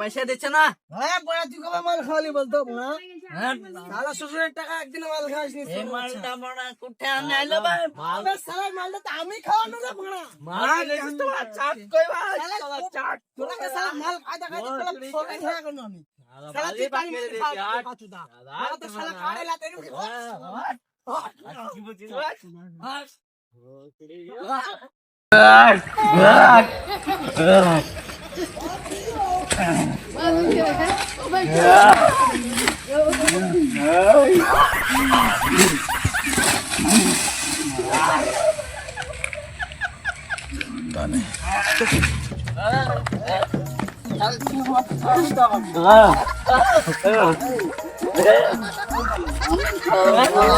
পয়সা দিচ্ছে না? হ্যাঁ বড়া তুই কবে মাল খাওয়ালি বলতো? না শালা শ্বশুরের টাকা একদিন মাল খাওয়াস নি এই মালটা বড়া কোঠে আনে আইলো ভাই। আবে শালা মালটা তো আমি খাওয়ানো রে বড়া মাল দেখছিস চাট কই ভাই? চাট তোরাকে শালা মাল খাইতে খাইতে শালা ফোকাই হয়ে গেল আমি। শালা তুই পানি মেরে খাওয়া পাচুদা মাল তো শালা খাড়ে লাতে নি কি বুঝিস ভাই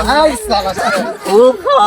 Ay, salak. Ufa.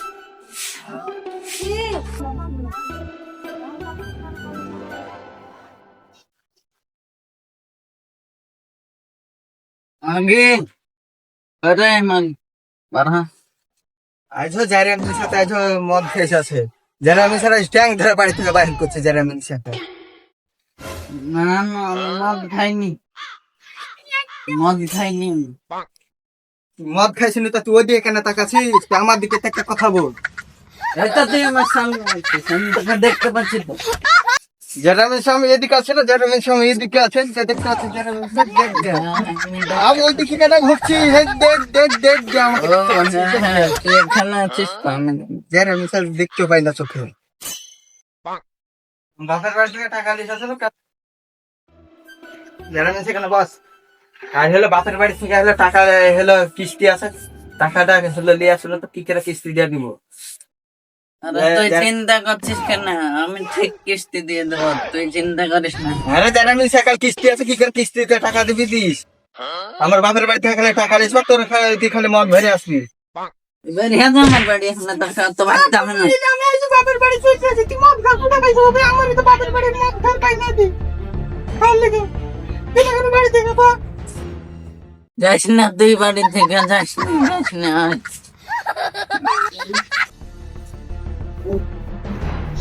আগে আরে মান বারহা জারামির সাথে মদ খেয়েছে আছে সাথে স্ট্যাং ধরে বাড়ি থেকে বাইর করছে জারামির সাথে। না না মদ খাইনি। মদ খাইনি মদ তা তুই ওদিকে কেন তাকাছিস? আমার দিকে একটা কথা বল। এটা তুই আমার সামনে দেখতে পাচ্ছি তো জারামির স্বামী এদিকে আছে না? জারামির স্বামী এদিকে আছেন? দেখতে আছে আমি ওইদিকে কেন ঘুরছি? হে দেখ দেখ দেখ দে আমাকে ও হ্যাঁ হ্যাঁ দেখতে পাই না চোখে। বাপের বাড়ি থেকে টাকা আছে জারামির সেখানে বস। আর হলো বাপের বাড়ি থেকে হলো টাকা হলো কিস্তি আছে। টাকাটা হলো লিয়ে আসলে তো কি করে কিস্তি দিয়ে দিব? তুই চিন্তা করছিস কেন? আমি ঠিক কিস্তি দিয়ে দেবো তুই চিন্তা করিস না। আরে সকাল কিস্তি আছে কি করে কিস্তিতে টাকা দিবি দিস? আমার বাপের বাড়ি থেকে খালি টাকা লিস তোর খালি তুই খালি মদ ভরে আসবি। হ্যাঁ আমার বাড়ি এখন টাকা তো ভাত যাবে না। আমি আইছি বাপের বাড়ি চলে আছি তুই মদ খা কোথা পাইছিস হবে আমার তো বাপের বাড়ি মদ খা পাই না দি খাল লাগে। তুই এখন বাড়ি থেকে যাস না তুই বাড়ি থেকে যাস না যাস না।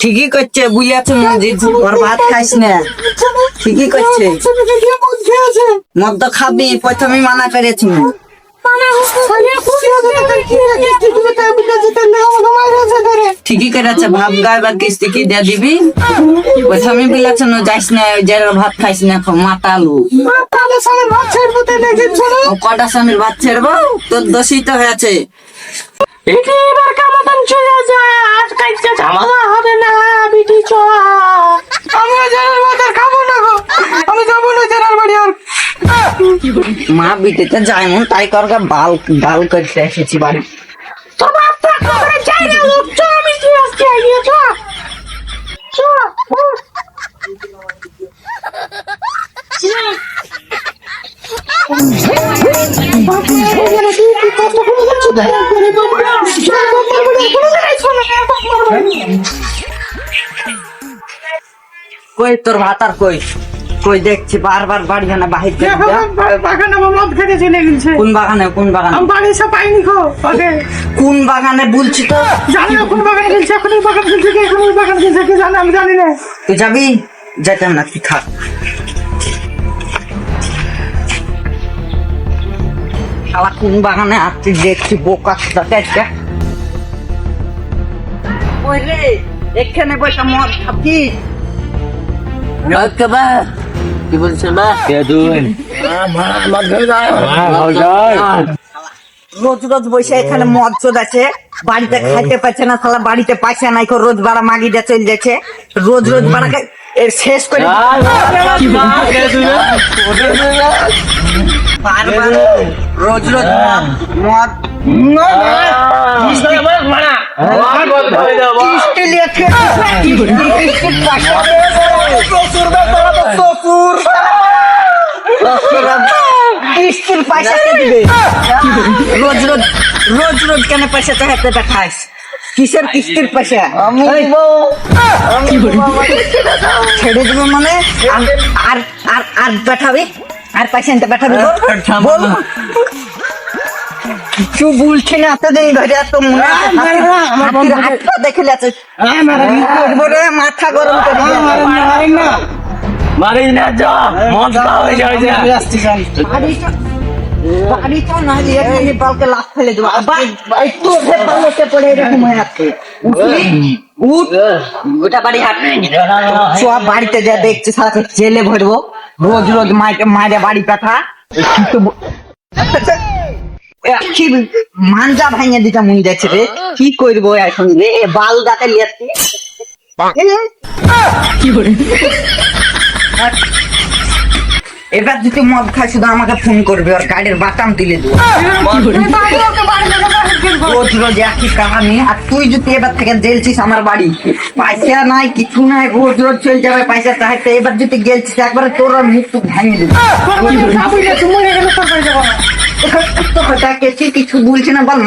ঠিকই করছে বুঝাচ্ছে মসজিদ ওর ভাত খাইস না। ঠিকই করছে। মদ তো খাবি প্রথমে মানা করেছি। ঠিকই করেছে ভাব গায়ে বা কিস্তি কি দিয়ে দিবি? প্রথমে বিলাচ্ছে না যাইস না যার ভাত খাইস না মাতালু ও কটা স্বামীর ভাত ছেড়বো? তোর দোষী তো হয়েছে। মা বিটেতে যাই মন তাই করগা বাল বাল করতে এসেছি বাড়ি। কই তোর ভাত আর কই? কই দেখছি বারবার বাহির। বাগানে মদ খেতে চলে গেছে। কোন বাগানে কোন বাগানে? আমি বাড়ি সব পাইনি গো আগে। কোন বাগানে বলছি তো? জানি না কোন বাগানে গেছে এখন ওই বাগান গেছে কি এখন ওই বাগান গেছে কি জানি আমি জানি না। তুই যাবি? যেতাম না তুই থাক। শালা কোন বাগানে দেখছি বোকা সুদাতে ওই রে এখানে বসে মদ খাবি? কি বলছে বা রোজ রোজ বসে এখানে মদ চোদাচ্ছে বাড়িতে খাইতে পাচ্ছে না শালা বাড়িতে পয়সা নাই করে রোজ বাড়া মাগিটা চলে যাচ্ছে রোজ রোজ বাড়া এর শেষ করে বারবার রোজ রোজ মদ কিস্তি- কিস্তির পয়সা রোজ রোজ রোজ রোজ কেন পয়সা চাহাতে খাস কিসের কিস্তির পয়সা ছেড়ে দেবো মানে আর- আর আর পাঠাবি আর পয়সা পাঠাবি? কিছু বলছি না এতদিন ধরে এত মনে হাতটা দেখে রে মাথা গরম করে মারিস না। যা মদ খাওয়া হয়ে যাবে না। দিয়ে বালকে লাফ ফেলে দেবো। আবার একটু উঠে পালকে পড়ে এরকম হয়ে আছে উঠ। ওটা বাড়ি হাট সব বাড়িতে যা দেখছি সারা জেলে ভরবো। রোজ রোজ মায়ের বাড়ি কথা ভাঙে দিটা যাচ্ছে রে? কি করব এখন রে? বাল গাতে কি করে? এবার যদি মদ খাই শুধু আমাকে ফোন করবে আর গাড়ির বাটাম দিলে দেবো। রোজ রোজ একই কাহানি আর তুই যদি এবার থেকে জেলছিস আমার বাড়ি পয়সা নাই কিছু নাই রোজ রোজ চলে যাবে পয়সা চাইতে। এবার যদি গেলছিস একবারে তোর মুখ টুক ভেঙে দেবো। কেছি বলছে না বল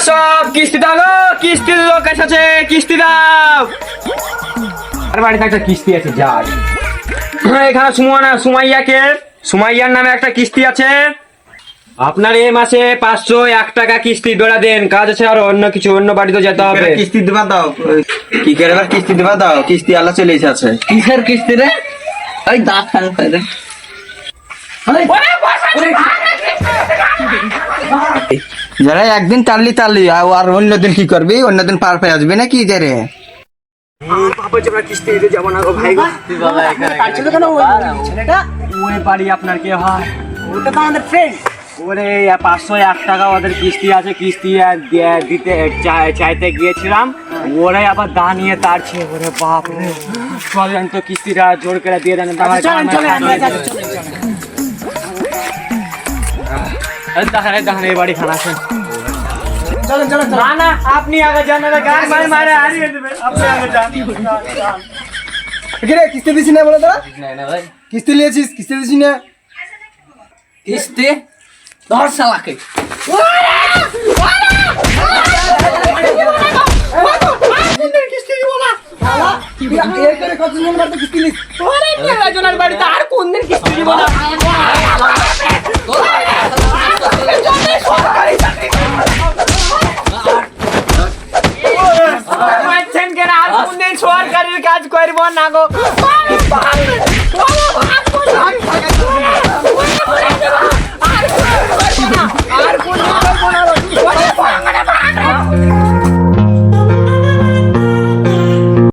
সব কিস্তি দাও কিস্তি লোক এসেছে কিস্তি দাও আর বাড়িতে একটা কিস্তি আছে যাই এখানে সুমনা সুমাইয়াকে সুমাইয়ার নামে একটা কিস্তি আছে। আপনার এই মাসে পাঁচশো এক টাকা কিস্তি বেড়া দেন। কাজ আছে আর অন্য কিছু অন্য বাড়িতে যেতে হবে। কিস্তি দিবা দাও? কি করে এবার কিস্তি দিবা দাও? কিস্তি আল্লাহ চলে এসেছে কিসের কিস্তি রে? ওই দাঁত যারা একদিন টানলি টানলি আর অন্যদিন কি করবি? অন্যদিন পার পেয়ে আসবি নাকি যে রে? কিস্তি দিতে যাব না গো ভাই ওই বাড়ি আপনার কে হয়? ওটা তো আমাদের ফ্রেন্ড ওরে পাঁচশো এক টাকা ওদের কিস্তি আছে কিস্তি দিতে চাইতে গিয়েছিলাম। ওরাই আবার দাঁড়িয়ে তারছে ওরে বাপ রে। চলেন তো কিস্তিটা জোর করে দিয়ে দেন আচ্ছা, দেখেন দেখেন এই বাড়ি খানা আছেন না না আপনি আগে যান গান মারে মারে হারিয়ে দেবেন। আপনি আগে যান। কিরে কিস্তি দিছি না বলে তোরা? কিস্তি নিয়েছিস কিস্তি দিছি না। কিস্তি? ধর শালাকে এর করে কতজন কিস্তি নিস বাড়িতে আর কোন দিন কিস্তি সরকারের কাজ করব না গো?